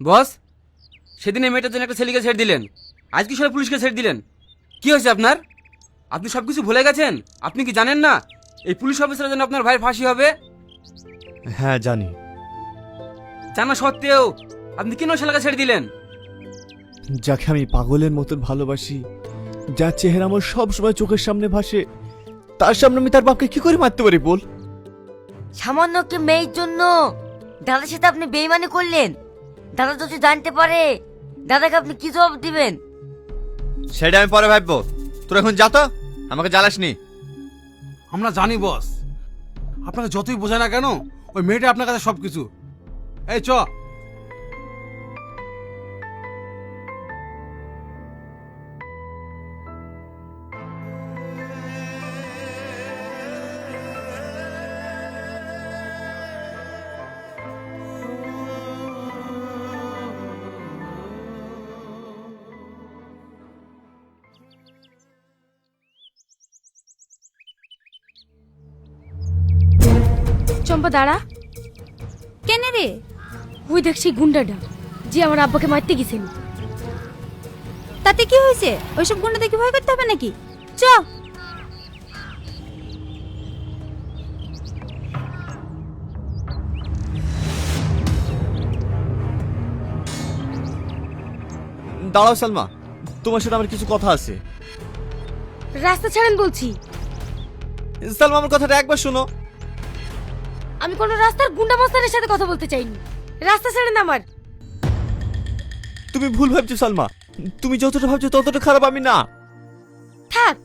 বস সেদিন এই মেয়েটার জন্য একটা ছেলেকে ছেড়ে দিলেন। আজকে সবাই পুলিশকে ছেড়ে দিলেন? কি হয়েছে আপনার? আপনি সব কিছু ভুলে গেছেন? আপনি কি জানেন না? এই পুলিশ অফিসারের জন্য আপনার ভাইয়ের ফাঁসি হবে? হ্যাঁ জানি। জানা সত্ত্বেও আপনি কেন ছেলেকে ছেড়ে দিলেন? যাকে আমি পাগলের মতন ভালোবাসি যার চেহারা আমার সব সময় চোখের সামনে ভাসে তার সামনে আমি তার বাপকে কি করে মারতে পারি বল? সামান্য কি মেয়ের জন্য দাদার সাথে আপনি বেইমানি করলেন। দাদা যদি জানতে পারে দাদাকে আপনি কি জবাব দিবেন? সেটা আমি পরে ভাববো। তোর এখন যা তো আমাকে জ্বালাসনি। আমরা জানি বস। আপনাকে যতই বোঝায় না কেন ওই মেয়েটা আপনার কাছে সব কিছু এই চ। চম্পা দাঁড়া। কেন রে? ওই দেখ সেই গুন্ডাটা যে আমার আব্বাকে মারতে গেছিল। তাতে কি হয়েছে? ওইসব গুন্ডা দেখে ভয় করতে হবে নাকি? চ। দাঁড়াও সালমা। তোমার সাথে আমার কিছু কথা আছে। রাস্তা ছাড়েন বলছি। সালমা আমার কথাটা একবার শোনো। আমি কোনো রাস্তার গুন্ডা মাস্তারের সাথে কথা বলতে চাইনি। রাস্তা ছেড়ে না আমার। তুমি ভুল ভাবছ সালমা। তুমি যতটা ভাবছ ততটা খারাপ আমি না। থাক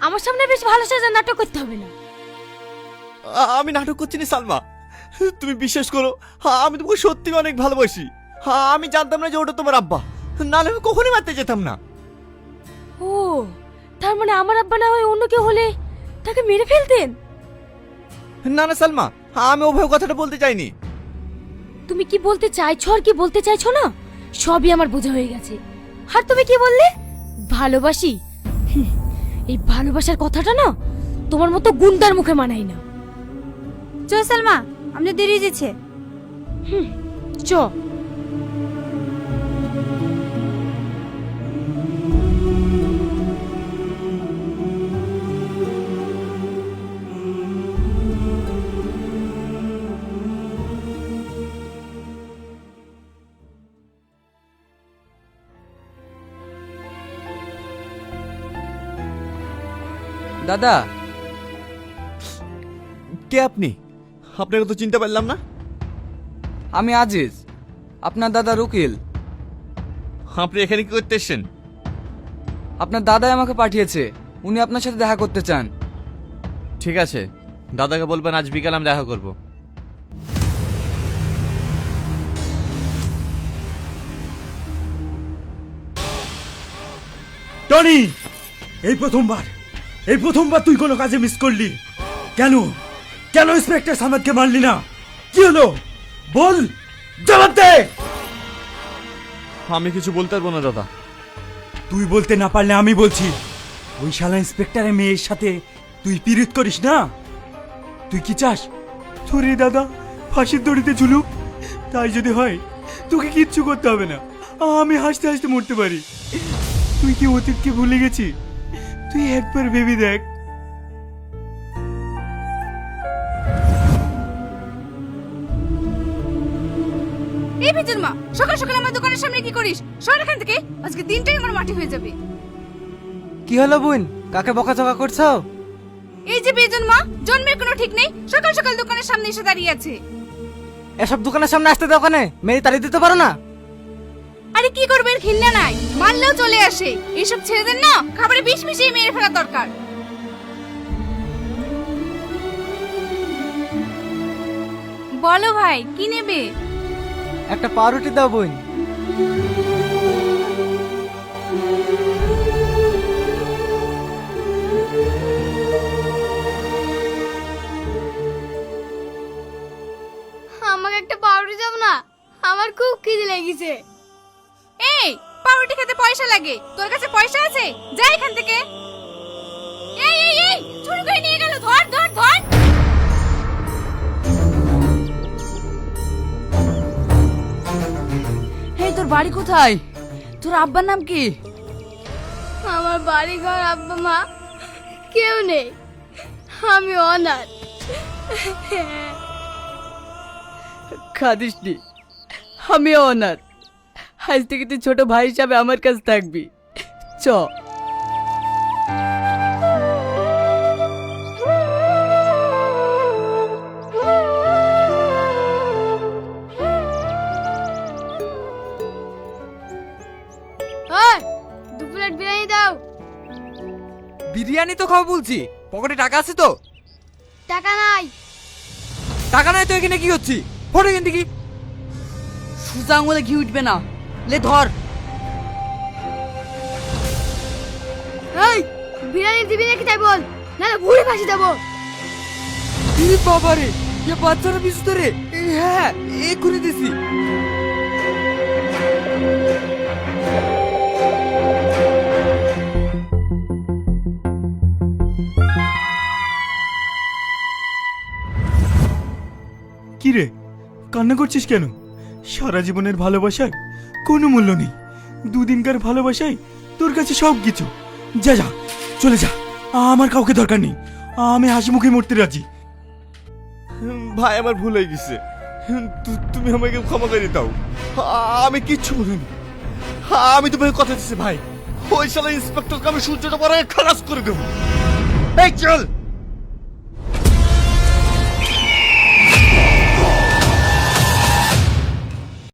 আমার সামনে বেশ ভালো সাজা নাটক করতে হবে না। আ- আমি নাটক করছি না সালমা। তুমি বিশ্বাস করো হ্যাঁ, আমি তোমাকে সত্যি অনেক ভালোবাসি। হ্যাঁ, আমি জানতাম না যে ওটা তোমার আব্বা। নাহলে আমি কখনই মারতে যেতাম না। ও তার মানে আমার আব্বা না হয় অন্য কেউ হলে তাকে মেরে ফেলতেন? না না সালমা। আমি ওভাবে কথাটা বলতে চাইনি। তুমি কি বলতে চাইছো আর কি বলতে চাইছো না? সবই আমার বোঝা হয়ে গেছে। আর তুমি কি বললে? ভালোবাসি? এই ভালোবাসার কথাটা না তোমার মতো গুন্ডার মুখে মানাই না। চ সালমা আমাদের দেরি যেছে চ। দাদা। কে আপনি? আপনাকে তো চিনতে পারলাম না। আমি আজিজ আপনার দাদা রুকিল। আপনি এখানে কি করতে এসছেন? আপনার দাদাই আমাকে পাঠিয়েছে উনি আপনার সাথে দেখা করতে চান। ঠিক আছে দাদাকে বলবেন আজ বিকাল আমি দেখা করব। টনি এই প্রথমবার। এই প্রথমবার তুই কোনো কাজে মিস করলি। কেন? কেন ইন্সপেক্টর সামাদকে মারলি না? কি হলো? বল জবাব দে! আমি কিছু বলতে পারব না দাদা। তুই বলতে না পারলে আমি বলছি ওই শালা ইন্সপেক্টরের মেয়ের সাথে তুই পিরিত করিস না? তুই কি চাস? সরি দাদা ফাঁসির দড়িতে ঝুলুক। তাই যদি হয় তোকে কিচ্ছু করতে হবে না। আমি হাসতে হাসতে মরতে পারি। তুই কি অতীতকে ভুলে গেছি তুই একবার ভেবে দেখ। এই বেজন মা সকাল সকাল আমার দোকানের সামনে কি করিস? সর এখান থেকে আজকে দিনটাই আমার মাটি হয়ে যাবে। কি হলো বোন? কাকে বকাচকা করছ? এই যে বেজন মা জন্মের কোনো ঠিক নেই সকাল সকাল দোকানের সামনে এসে দাঁড়িয়ে আছে। এসব দোকানের সামনে আসতে দোকানে মেরে তাড়িয়ে দিতে পারো না? আরে কি করবে এর ঘিন্না নাই? মারলেও চলে আসে। এসব ছেড়ে দেন না খাবারে বিষ মিশিয়ে মেরে ফেলা দরকার। বলো ভাই কি নেবে? একটা পাউরুটি দাও বোন। আমাকে একটা পাউরুটি দাও না আমার খুব খিদে লেগেছে। পাউরুটি খেতে পয়সা লাগে। তোর কাছে পয়সা আছে? যা এখান থেকে। এই এই এই চুরি করে নিয়ে গেল। ধর ধর ধর। এই বাড়ি কোথায়? তোর আব্বার নাম কি? আমার বাড়ি ঘর আব্বা মা। কেউ নেই। আমি অনাথ। খাদিস নি আমি অনাথ। আজ থেকে তুই ছোট ভাই হিসাবে আমার কাছে থাকবি। চ। দু প্লেট বিরিয়ানি দাও। বিরিয়ানি তো খাব বলছি। পকেটে টাকা আছে তো? টাকা নাই। টাকা নাই তো এখানে কি হচ্ছে? ফটো এখান থেকে সুজা আঙুলে ঘি উঠবে না। লে ধর। এই বিরিয়ানি দিবি নাকি তাই বল? নাহলে ফাঁসি দেবো বাবারে এ বাচ্চারা বিশুদ্ধ রে। হ্যাঁ এ করে দিছি। কি রে কান্না করছিস কেন? সারা জীবনের ভালোবাসার কোনো মূল্য নেই। দুদিনকার ভালোবাসাই তোর কাছে সব কিছু যা যা চলে যা। আমার কাউকে দরকার নেই। আমি হাসি মুখে মরতে রাজি। ভাই আমার ভুল হয়ে গেছে। তু- তুমি আমাকে ক্ষমা করে দাও। আমি কিচ্ছু বলিনি। আমি তোমাকে কথা দিচ্ছি ভাই। ওই শালা ইন্সপেক্টরকে আমি সূর্যটা পরে খালাস করে দেবো। এই চল!